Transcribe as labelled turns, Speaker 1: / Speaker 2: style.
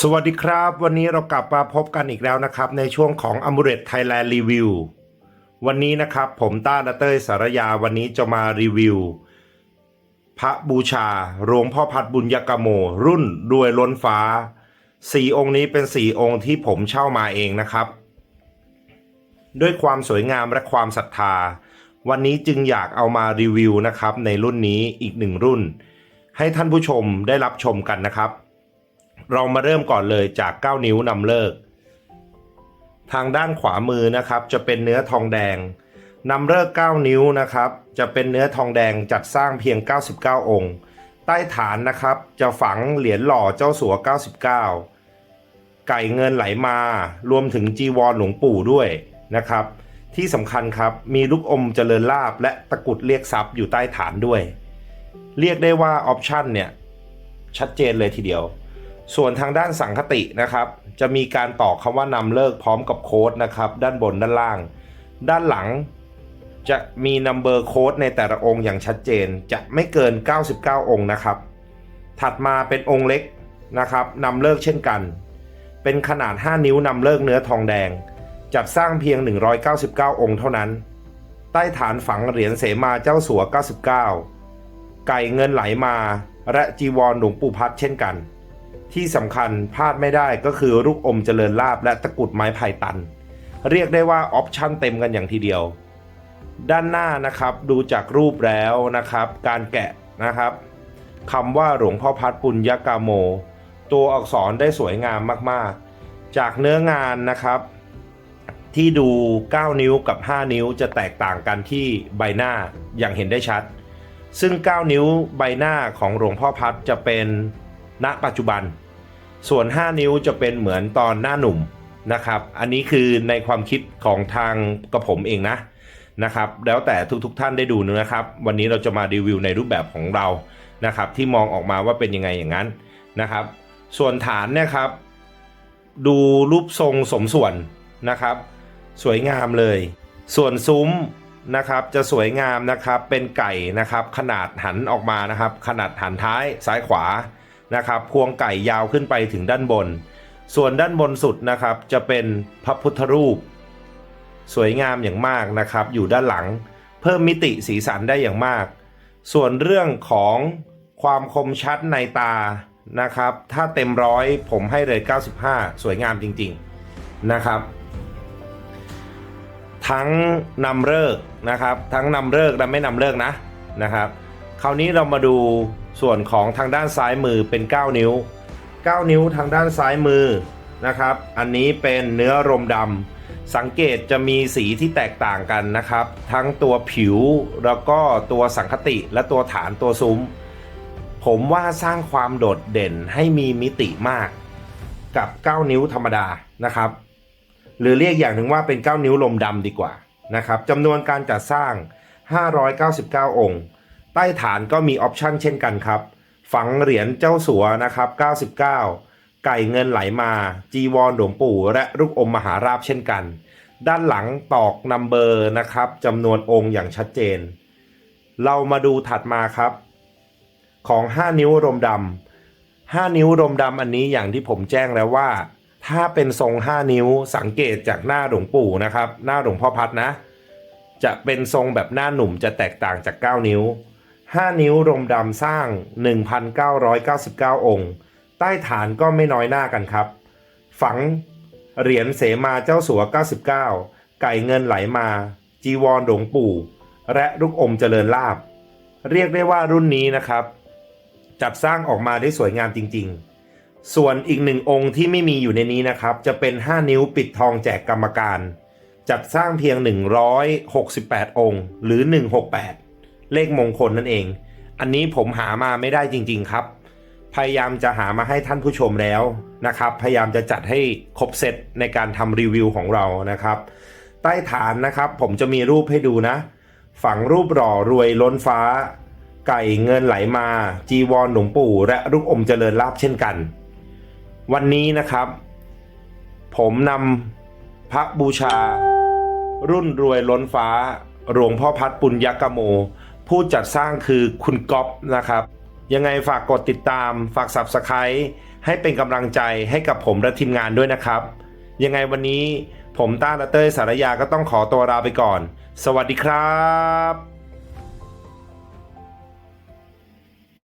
Speaker 1: สวัสดีครับ วันนี้เรากลับมาพบกันอีกแล้วนะครับ ในช่วงของ a m u l e t Thailand Review วันนี้นะครับ ผมต้านาเต้ยสารยาวันนี้จะมารีวิว พระบูชาโรงพ่อพัดบุญยกโม รุ่นรวยล้นฟ้าสี่องค์นี้เป็นสี่องค์ที่ผมเช่ามาเองนะครับ ด้วยความสวยงามและความศรัทธา วันนี้จึงอยากเอามารีวิวนะครับ ในรุ่นนี้อีกหนึ่งรุ่น ให้ท่านผู้ชมได้รับชมกันนะครับ เรามาเริ่มก่อนเลยจาก 9 นิ้วนำเลิก ทางด้านขวามือนะครับ จะเป็นเนื้อทองแดงนำเลิก 9 นิ้วนะครับ จะเป็นเนื้อทองแดงจัดสร้างเพียง 99 องค์ ใต้ฐานนะครับ จะฝังเหรียญหล่อเจ้าสัว 99 ไก่เงินไหลมา รวมถึงจีวรหลวงปู่ด้วยนะครับ ที่สำคัญครับมีลูกอมเจริญลาบและตะกุดเรียกทรัพย์อยู่ใต้ฐานด้วย เรียกได้ว่าออปชันเนี่ยชัดเจนเลยทีเดียว ส่วนทางด้านสังคตินะครับ จะมีการต่อคำว่านำเลิกพร้อมกับโค้ดนะครับ ด้านบนด้านล่าง ด้านหลังจะมีนัมเบอร์โค้ดในแต่ละองค์อย่างชัดเจนจะไม่เกิน 99 องค์นะครับ ถัดมาเป็นองค์เล็กนะครับนำเลิกเช่นกัน เป็นขนาด 5 นิ้วนำเลิกเนื้อทองแดง จัดสร้างเพียง 199 องค์เท่านั้น ใต้ฐานฝังเหรียญเสมาเจ้าสัว 99 ไก่เงินไหลมา และจีวรหลวงปู่พัดเช่นกัน ที่สำคัญพลาดไม่ได้ก็คือลูกอมเจริญลาบและตะกุดไม้ไผ่ตัน เรียกได้ว่าออปชั่นเต็มกันอย่างทีเดียว ด้านหน้านะครับดูจากรูปแล้วนะครับ การแกะนะครับคำว่าหลวงพ่อพัดปุญญกาโม ตัวอักษรได้สวยงามมากๆ จากเนื้องานนะครับ ที่ดู 9 นิ้วกับ 5 นิ้วจะแตกต่างกันที่ใบหน้าอย่างเห็นได้ชัด ซึ่ง 9 นิ้วใบหน้าของหลวงพ่อพัดจะเป็น ณปัจจุบัน ส่วน 5 นิ้วจะเป็นเหมือนตอนหน้าหนุ่มนะครับ อันนี้คือในความคิดของทางกระผมเองนะนะครับ แล้วแต่ทุกๆทท่านได้ดูนะครับ วันนี้เราจะมารีวิวในรูปแบบของเรานะครับ ที่มองออกมาว่าเป็นยังไงอย่างนั้นนะครับ ส่วนฐานเนี่ยครับ ดูรูปทรงสมส่วนนะครับ สวยงามเลย ส่วนซุ้มนะครับจะสวยงามนะครับเป็นไก่นะครับ ขนาดหันออกมานะครับ ขนาดหันท้ายซ้ายขวา นะครับพวงไก่ยาวขึ้นไปถึงด้านบน ส่วนด้านบนสุดนะครับจะเป็นพระพุทธรูป สวยงามอย่างมากนะครับอยู่ด้านหลัง เพิ่มมิติสีสันได้อย่างมาก ส่วนเรื่องของความคมชัดในตานะครับ ถ้าเต็มร้อยผมให้เลย 95 สวยงามจริงๆนะครับ ทั้งนำเลิกนะครับ ทั้งนำเลิกและไม่นำเลิกนะนะครับ คราวนี้เรามาดูส่วนของทางด้านซ้ายมือเป็น 9 นิ้ว 9 นิ้วทางด้านซ้ายมือนะครับ อันนี้เป็นเนื้อรมดำสังเกตจะมีสีที่แตกต่างกันนะครับ ทั้งตัวผิวแล้วก็ตัวสังคติและตัวฐานตัวซุ้ม ผมว่าสร้างความโดดเด่นให้มีมิติมาก กับ 9 นิ้วธรรมดานะครับ หรือเรียกอย่างหนึ่งว่าเป็น 9 นิ้วลมดำดีกว่านะครับจำนวนการจัดสร้าง 599 องค์ ใต้ฐานก็มีออปชันเช่นกันครับ ฝังเหรียญเจ้าสัวนะครับ 99 ไก่เงินไหลมา จีวรหลวงปู่ และลูกอมมหาราบเช่นกัน ด้านหลังตอกนัมเบอร์นะครับจำนวนองค์อย่างชัดเจน เรามาดูถัดมาครับ ของ 5 นิ้วรมดำ5 นิ้วรมดำอันนี้อย่างที่ผมแจ้งแล้วว่า ถ้าเป็นทรง 5 นิ้วสังเกตจากหน้าหลวงปู่นะครับ หน้าหลวงพ่อพัดนะ จะเป็นทรงแบบหน้าหนุ่มจะแตกต่างจาก 9 นิ้ว 5 นิ้วรมดำสร้าง 1,999 องค์ ใต้ฐานก็ไม่น้อยหน้ากันครับ ฝังเหรียญเสมาเจ้าสัว 99 ไก่เงินไหลมา จีวรหลวงปู่ และลูกอมเจริญลาบ เรียกได้ว่ารุ่นนี้นะครับ จัดสร้างออกมาได้สวยงามจริง ๆ ส่วนอีกหนึ่งองค์ที่ไม่มีอยู่ในนี้นะครับ จะเป็น 5 นิ้วปิดทองแจกกรรมการ จัดสร้างเพียง 168 องค์ หรือ 168 เลขมงคลนั่นเอง อันนี้ผมหามาไม่ได้จริง ๆครับ พยายามจะหามาให้ท่านผู้ชมแล้วนะครับ พยายามจะจัดให้ครบเซตในการทำรีวิวของเรานะครับ ใต้ฐานนะครับ ผมจะมีรูปให้ดูนะ ฝังรูปหล่อรวยล้นฟ้า ไก่เงินไหลมา จีวรหลวงปู่ และลูกอมเจริญลาบเช่นกัน วันนี้นะครับ ผมนำพระบูชา รุ่นรวยล้นฟ้าหลวงพ่อพัดปุญญกโม ผู้จัดสร้างคือคุณก๊อฟนะครับ ยังไงฝากกดติดตาม ฝาก Subscribe ให้เป็นกำลังใจให้กับผมและทีมงานด้วยนะครับ ยังไงวันนี้ผมต้าและเต้ยสารยาก็ต้องขอตัวลาไปก่อน สวัสดีครับ